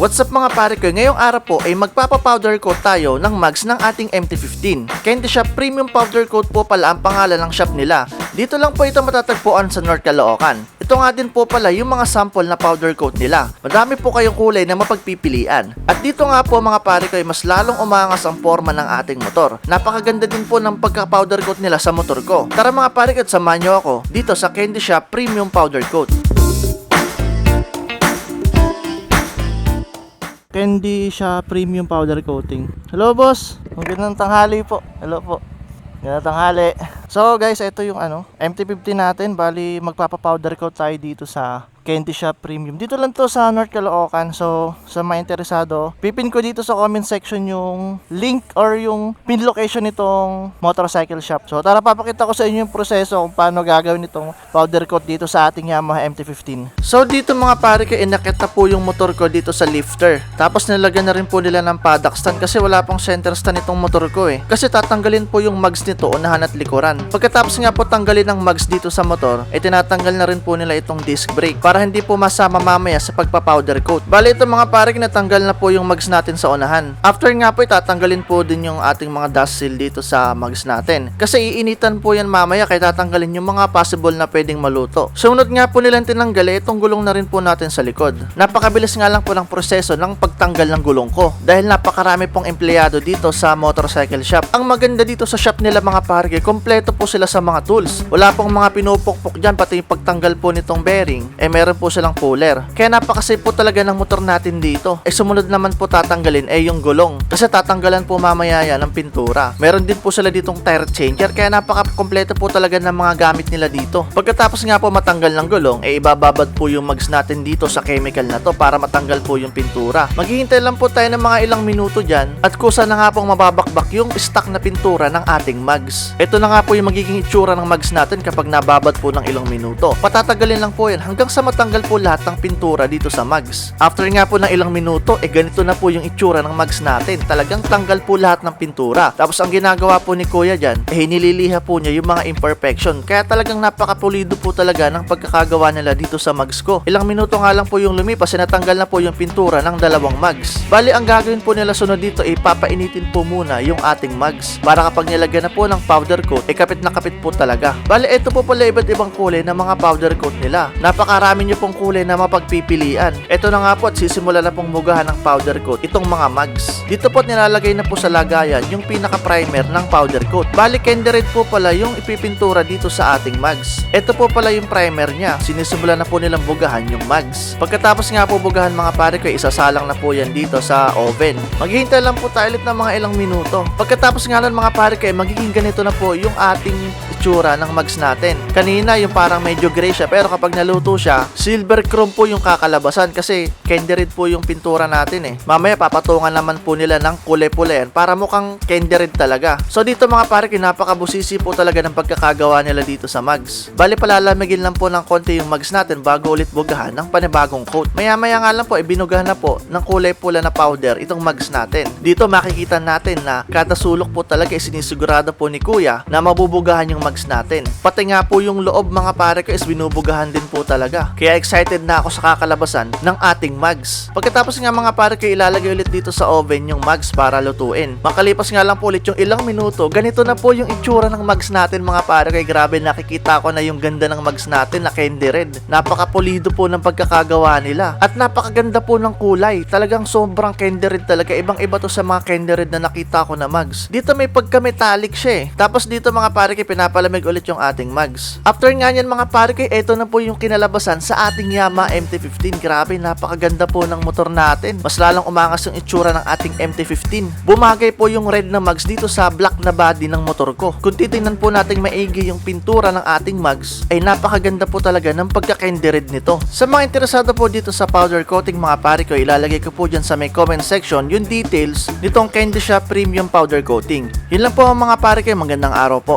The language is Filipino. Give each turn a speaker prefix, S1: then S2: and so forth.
S1: What's up mga pare ko? Ngayong araw po ay magpapa-powder coat tayo ng mugs ng ating MT15. Candy Shop Premium Powder Coat po pala ang pangalan ng shop nila. Dito lang po ito matatagpuan sa North Caloocan. Ito nga din po pala yung mga sample na powder coat nila. Madami po kayong kulay na mapagpipilian. At dito nga po mga pare ko ay mas lalong umangas ang forma ng ating motor. Napakaganda din po ng pagka-powder coat nila sa motor ko. Tara mga pare ko at samahan nyo ako dito sa Candy Shop Premium Powder Coat. Candy siya premium powder coating. Hello boss, magandang tanghali po. Hello po. Magandang tanghali. So guys, ito yung ano, MT-50 natin. Bali, magpapa-powder coat tayo dito sa Candy Shop Premium. Dito lang to sa North Caloocan. So, sa mga interesado, pipin ko dito sa comment section yung link or yung pin location nitong motorcycle shop. So, tara papakita ko sa inyo yung proseso kung paano gagawin itong powder coat dito sa ating Yamaha MT-15. So, dito mga pare ko, inakit na po yung motor ko dito sa lifter. Tapos nilagyan na rin po nila ng paddock stand kasi wala pang center stand itong motor ko eh. Kasi tatanggalin po yung mugs nito unahan at likuran. Pagkatapos nga po tanggalin ng mugs dito sa motor, ay tinatanggal na rin po nila itong disc brake para hindi po masama mamaya sa pagpa-powder coat. Bali ito mga pare, natanggal na po yung mugs natin sa unahan. After nga po, itatanggalin po din yung ating mga dust seal dito sa mugs natin. Kasi iinitan po yan mamaya kaya tatanggalin yung mga possible na pwedeng maluto. Sunod nga po nilang tinanggal, eh, itong gulong na rin po natin sa likod. Napakabilis nga lang po ng proseso ng pagtanggal ng gulong ko. Dahil napakarami pong empleyado dito sa motorcycle shop. Ang maganda dito sa shop nila mga pare, kompleto po sila sa mga tools. Wala pong mga pinupukpok dyan, pati yung pagtanggal po nitong bearing, eh meron po silang puller. Kaya napakasafe po talaga ng motor natin dito. Eh sumunod naman po tatanggalin eh yung gulong. Kasi tatanggalan po mamaya yan ng pintura. Meron din po sila ditong tire changer, kaya napaka-kompleto po talaga ng mga gamit nila dito. Pagkatapos nga po matanggal ng gulong, eh ibababad po yung mugs natin dito sa chemical na to para matanggal po yung pintura. Maghihintay lang po tayo ng mga ilang minuto dyan at kusa na nga pong mababakbak yung stock na pintura ng ating mugs. Ito na nga po yung magiging itsura ng mugs natin kapag nababad po ng ilang minuto. Patatagalin lang po yan hanggang sa matanggal po lahat ng pintura dito sa mugs. After nga po ng ilang minuto, eh ganito na po yung itsura ng mugs natin. Talagang tanggal po lahat ng pintura. Tapos ang ginagawa po ni Kuya dyan, eh nililiha po niya yung mga imperfection. Kaya talagang napakapulido po talaga ng pagkakagawa nila dito sa mugs ko. Ilang minuto nga lang po yung lumipas, eh natanggal na po yung pintura ng dalawang mugs. Bali, ang gagawin po nila sunod dito, eh papainitin po muna yung ating mugs. Para kapag nilagyan na po ng powder coat, eh kapit na kapit po talaga. Bali, ito po pala iba't ibang kulay ng mga powder coat nila. Napakarami nyo pong kulay na mapagpipilian. Ito na nga po at sisimula na pong mugahan ng powder coat itong mga mugs. Dito po nilalagay na po sa lagayan yung pinaka-primer ng powder coat. Bali, candy red po pala yung ipipintura dito sa ating mugs. Ito po pala yung primer niya. Sinisimula na po nilang bugahan yung mugs. Pagkatapos nga po bugahan mga pare ko, isasalang na po yan dito sa oven. Maghihintay lang po tayo ulit ng mga ilang minuto. Pagkatapos nga nun mga pare ko, magiging ganito na po yung ating itsura ng mugs natin. Kanina yung parang medyo gray siya pero kapag naluto siya, silver chrome po yung kakalabasan kasi candy red po yung pintura natin eh. Mamaya papatungan naman po nila ng kulay-pula yan para mukhang candy red talaga. So dito mga pare, napakabusisi po talaga ng pagkakagawa nila dito sa mugs. Bali palalamigin lang po ng konti yung mugs natin bago ulit bugahan ng panibagong coat. Maya-maya nga lang po, ibinugahan na po ng kulay pula na powder itong mugs natin. Dito makikita natin na kada sulok po talaga is sinisigurado po ni Kuya na mabubugahan yung mugs natin. Pati nga po yung loob mga pare ko is binubugahan din po talaga. Kaya excited na ako sa kakalabasan ng ating mugs. Pagkatapos nga mga pare ko ilalagay ulit dito sa oven yung mugs para lutuin. Makalipas nga lang po ulit yung ilang minuto, ganito na po yung itsura ng mugs natin mga pare ko. Grabe nakikita ko na yung ganda ng mugs natin na candy red. Napakapulido po ng pagkakagawa nila. At napakaganda po ng kulay. Talagang sobrang candy red talaga. Ibang iba to sa mga candy red na nakita ko na mugs. Dito may pagka-metallic siya eh. Tapos dito mga pare ko pinapalamig ulit yung ating mugs. After nga yan mga pare ko, eto na po yung kinalabasan sa ating Yamaha MT-15. Grabe, napakaganda po ng motor natin. Mas lalong umangas yung itsura ng ating MT-15. Bumagay po yung red na mugs dito sa black na body ng motor ko. Kung titingnan po natin maigi yung pintura ng ating mugs, ay napakaganda po talaga ng pagka-candy red nito. Sa mga interesado po dito sa powder coating mga pare ko, ilalagay ko po dyan sa may comment section yung details nitong Candy Shop Premium Powder Coating. Yun lang po mga pare ko, magandang araw po.